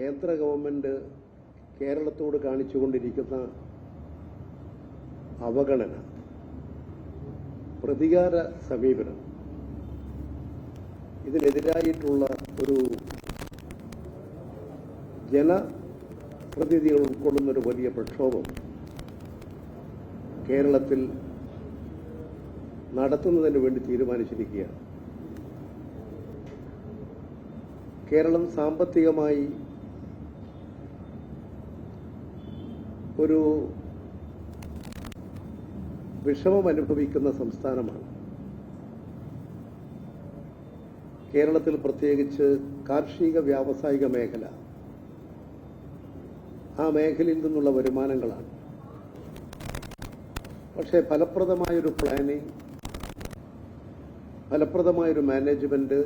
കേന്ദ്ര ഗവൺമെന്റ് കേരളത്തോട് കാണിച്ചുകൊണ്ടിരിക്കുന്ന അവഗണന പ്രതികാര സമീപനം ഇതിനെതിരായിട്ടുള്ള ഒരു ജനപ്രതിനിധികൾ ഉൾക്കൊള്ളുന്ന ഒരു വലിയ പ്രക്ഷോഭം കേരളത്തിൽ നടത്തുന്നതിന് വേണ്ടി തീരുമാനിച്ചിരിക്കുകയാണ്. കേരളം സാമ്പത്തികമായി ഒരു വിഷമം അനുഭവിക്കുന്ന സംസ്ഥാനമാണ്. കേരളത്തിൽ പ്രത്യേകിച്ച് കാർഷിക വ്യാവസായിക മേഖല ആ മേഖലയിൽ നിന്നുള്ള വരുമാനങ്ങളാണ്. പക്ഷേ ഫലപ്രദമായൊരു പ്ലാനിംഗ് ഫലപ്രദമായൊരു മാനേജ്മെന്റ്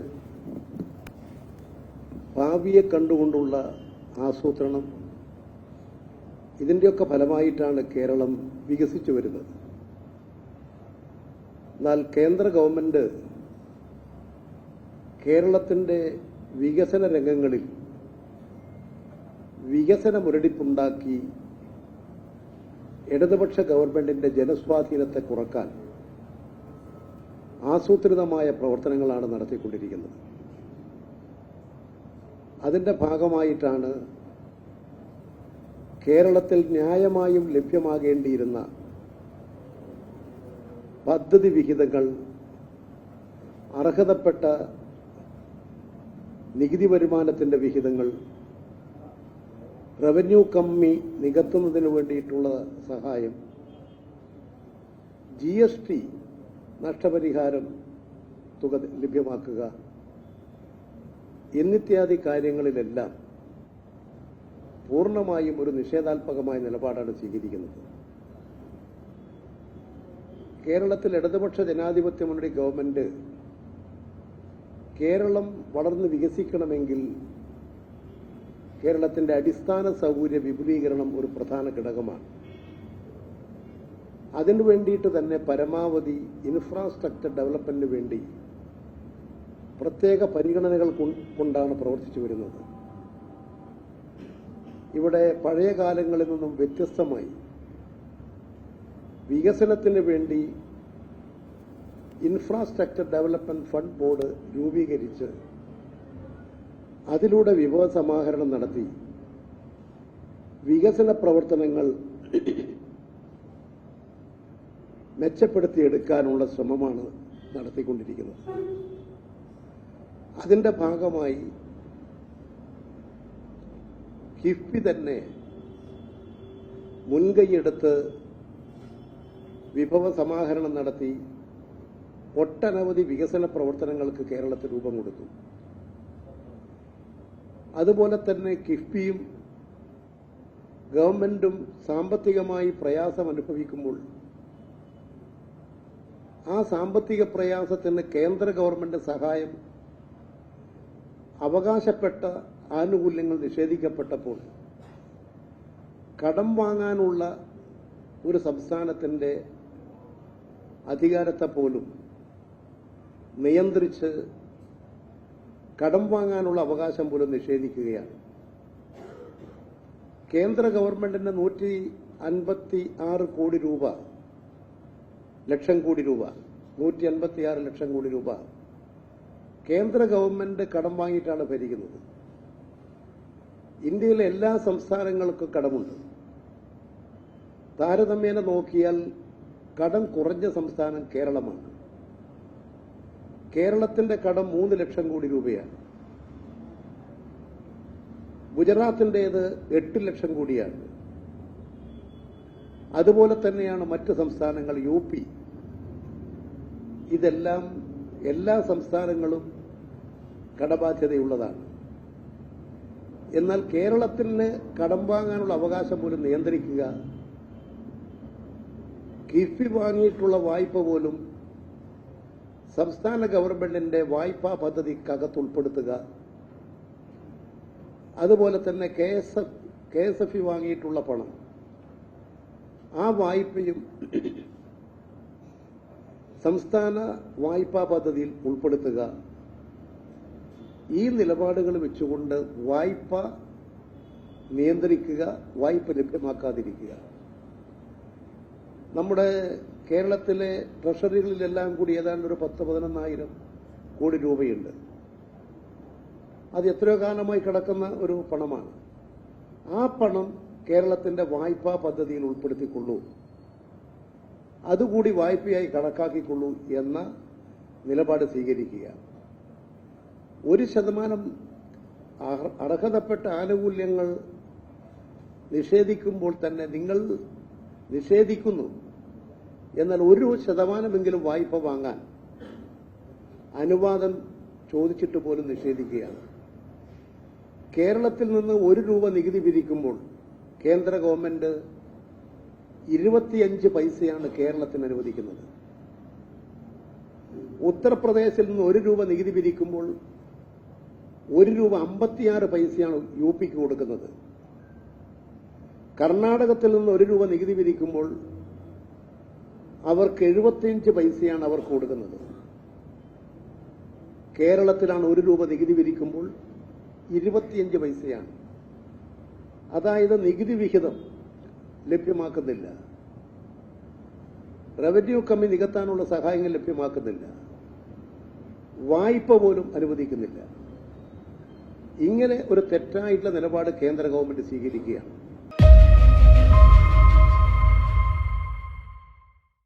ഭാവിയെ കണ്ടുകൊണ്ടുള്ള ആസൂത്രണം ഇതിന്റെയൊക്കെ ഫലമായിട്ടാണ് കേരളം വികസിച്ചു വരുന്നത്. എന്നാൽ കേന്ദ്ര ഗവൺമെന്റ് കേരളത്തിന്റെ വികസന രംഗങ്ങളിൽ വികസന മുരടിപ്പുണ്ടാക്കി ഇടതുപക്ഷ ഗവൺമെന്റിന്റെ ജനസ്വാധീനത്തെ കുറയ്ക്കാൻ ആസൂത്രിതമായ പ്രവർത്തനങ്ങളാണ് നടത്തിക്കൊണ്ടിരിക്കുന്നത്. അതിന്റെ ഭാഗമായിട്ടാണ് കേരളത്തിൽ ന്യായമായും ലഭ്യമാകേണ്ടിയിരുന്ന പദ്ധതി വിഹിതങ്ങൾ അർഹതപ്പെട്ട നികുതി വരുമാനത്തിന്റെ വിഹിതങ്ങൾ റവന്യൂ കമ്മി നികത്തുന്നതിന് വേണ്ടിയിട്ടുള്ള സഹായം ജി എസ് ടി നഷ്ടപരിഹാരം തുക ലഭ്യമാക്കുക എന്നിത്യാദി കാര്യങ്ങളിലെല്ലാം പൂർണമായും ഒരു നിഷേധാത്മകമായ നിലപാടാണ് സ്വീകരിക്കുന്നത്. കേരളത്തിൽ ഇടതുപക്ഷ ജനാധിപത്യ മുന്നണി ഗവൺമെന്റ് കേരളം വളർന്ന് വികസിക്കണമെങ്കിൽ കേരളത്തിന്റെ അടിസ്ഥാന സൗകര്യ വിപുലീകരണം ഒരു പ്രധാന ഘടകമാണ്. അതിനു വേണ്ടിയിട്ട് തന്നെ പരമാവധി ഇൻഫ്രാസ്ട്രക്ചർ ഡെവലപ്മെന്റിന് വേണ്ടി പ്രത്യേക പരിഗണനകൾ കൊണ്ടാണ് പ്രവർത്തിച്ചു വരുന്നത്. ഇവിടെ പഴയ കാലങ്ങളിൽ നിന്നും വ്യത്യസ്തമായി വികസനത്തിന് വേണ്ടി ഇൻഫ്രാസ്ട്രക്ചർ ഡെവലപ്മെന്റ് ഫണ്ട് ബോർഡ് രൂപീകരിച്ച് അതിലൂടെ വിഭവ സമാഹരണം നടത്തി. വികസന പ്രവർത്തനങ്ങൾ മെച്ചപ്പെടുത്തിയെടുക്കാനുള്ള ശ്രമമാണ് നടത്തിക്കൊണ്ടിരിക്കുന്നത്. അതിന്റെ ഭാഗമായി കിഫ്ബി തന്നെ മുൻകൈയെടുത്ത് വിഭവ സമാഹരണം നടത്തി ഒട്ടനവധി വികസന പ്രവർത്തനങ്ങൾക്ക് കേരളത്തിൽ രൂപം കൊടുത്തു. അതുപോലെ തന്നെ കിഫ്ബിയും ഗവൺമെന്റും സാമ്പത്തികമായി പ്രയാസം അനുഭവിക്കുമ്പോൾ ആ സാമ്പത്തിക പ്രയാസത്തിന് കേന്ദ്ര ഗവൺമെന്റ് സഹായം അവകാശപ്പെട്ട ആനുകൂല്യങ്ങൾ നിഷേധിക്കപ്പെട്ടപ്പോൾ കടം വാങ്ങാനുള്ള ഒരു സംസ്ഥാനത്തിന്റെ അധികാരത്തെ പോലും നിയന്ത്രിച്ച് കടം വാങ്ങാനുള്ള അവകാശം പോലും നിഷേധിക്കുകയാണ്. കേന്ദ്ര ഗവൺമെന്റിന്റെ നൂറ്റി അൻപത്തി ആറ് കോടി രൂപ ലക്ഷം കോടി രൂപ നൂറ്റി അൻപത്തി ആറ് ലക്ഷം കോടി രൂപ കേന്ദ്ര ഗവൺമെന്റ് കടം വാങ്ങിയിട്ടാണ് ഭരിക്കുന്നത്. ഇന്ത്യയിലെ എല്ലാ സംസ്ഥാനങ്ങൾക്കും കടമുണ്ട്. താരതമ്യേന നോക്കിയാൽ കടം കുറഞ്ഞ സംസ്ഥാനം കേരളമാണ്. കേരളത്തിന്റെ കടം മൂന്ന് ലക്ഷം കോടി രൂപയാണ്. ഗുജറാത്തിന്റേത് എട്ട് ലക്ഷം കോടിയാണ്. അതുപോലെ തന്നെയാണ് മറ്റ് സംസ്ഥാനങ്ങൾ യു പി. ഇതെല്ലാം എല്ലാ സംസ്ഥാനങ്ങളും കടബാധ്യതയുള്ളതാണ്. എന്നാൽ കേരളത്തിന് കടം വാങ്ങാനുള്ള അവകാശം പോലും നിയന്ത്രിക്കുക കിഫ്ബി വാങ്ങിയിട്ടുള്ള വായ്പ പോലും സംസ്ഥാന ഗവൺമെന്റിന്റെ വായ്പാ പദ്ധതിക്കകത്ത് ഉൾപ്പെടുത്തുക. അതുപോലെ തന്നെ കെ എസ് എഫ് വാങ്ങിയിട്ടുള്ള പണം. ആ വായ്പയും സംസ്ഥാന വായ്പാ പദ്ധതിയിൽ ഉൾപ്പെടുത്തുക. ഈ നിലപാടുകൾ വെച്ചുകൊണ്ട് വായ്പ നിയന്ത്രിക്കുക വായ്പ ലഭ്യമാക്കാതിരിക്കുക. നമ്മുടെ കേരളത്തിലെ ട്രഷറികളിലെല്ലാം കൂടി ഏതാണ്ട് ഒരു പത്ത് പതിനൊന്നായിരം കോടി രൂപയുണ്ട്. അത് എത്രയോ കാലമായി കിടക്കുന്ന ഒരു പണമാണ്. ആ പണം കേരളത്തിന്റെ വായ്പാ പദ്ധതിയിൽ ഉൾപ്പെടുത്തിക്കൊള്ളൂ. അതുകൂടി വായ്പയായി കണക്കാക്കിക്കൊള്ളൂ എന്ന നിലപാട് സ്വീകരിക്കുക ഒരു ശതമാനം അർഹതപ്പെട്ട ആനുകൂല്യങ്ങൾ നിഷേധിക്കുമ്പോൾ തന്നെ നിങ്ങൾ നിഷേധിക്കുന്നു. എന്നാൽ ഒരു ശതമാനമെങ്കിലും വായ്പ വാങ്ങാൻ അനുവാദം ചോദിച്ചിട്ട് പോലും നിഷേധിക്കുകയാണ്. കേരളത്തിൽ നിന്ന് ഒരു രൂപ നികുതി പിരിക്കുമ്പോൾ കേന്ദ്ര ഗവൺമെന്റ് ഇരുപത്തിയഞ്ച് പൈസയാണ് കേരളത്തിന് അനുവദിക്കുന്നത്. ഉത്തർപ്രദേശിൽ നിന്ന് ഒരു രൂപ നികുതി പിരിക്കുമ്പോൾ ഒരു രൂപ അമ്പത്തിയാറ് പൈസയാണ് യു പിക്ക് കൊടുക്കുന്നത്. കർണാടകത്തിൽ നിന്ന് ഒരു രൂപ നികുതി വിധിക്കുമ്പോൾ അവർക്ക് എഴുപത്തിയഞ്ച് പൈസയാണ് അവർക്ക് കൊടുക്കുന്നത്. കേരളത്തിലാണ് ഒരു രൂപ നികുതി വിധിക്കുമ്പോൾ ഇരുപത്തിയഞ്ച് പൈസയാണ്. അതായത് നികുതി വിഹിതം ലഭ്യമാക്കുന്നില്ല. റവന്യൂ കമ്മി നികത്താനുള്ള സഹായങ്ങൾ ലഭ്യമാക്കുന്നില്ല. വായ്പ പോലും അനുവദിക്കുന്നില്ല. ഇങ്ങനെ ഒരു തെറ്റായിട്ടുള്ള നിലപാട് കേന്ദ്ര ഗവൺമെന്റ് സ്വീകരിക്കുകയാണ്.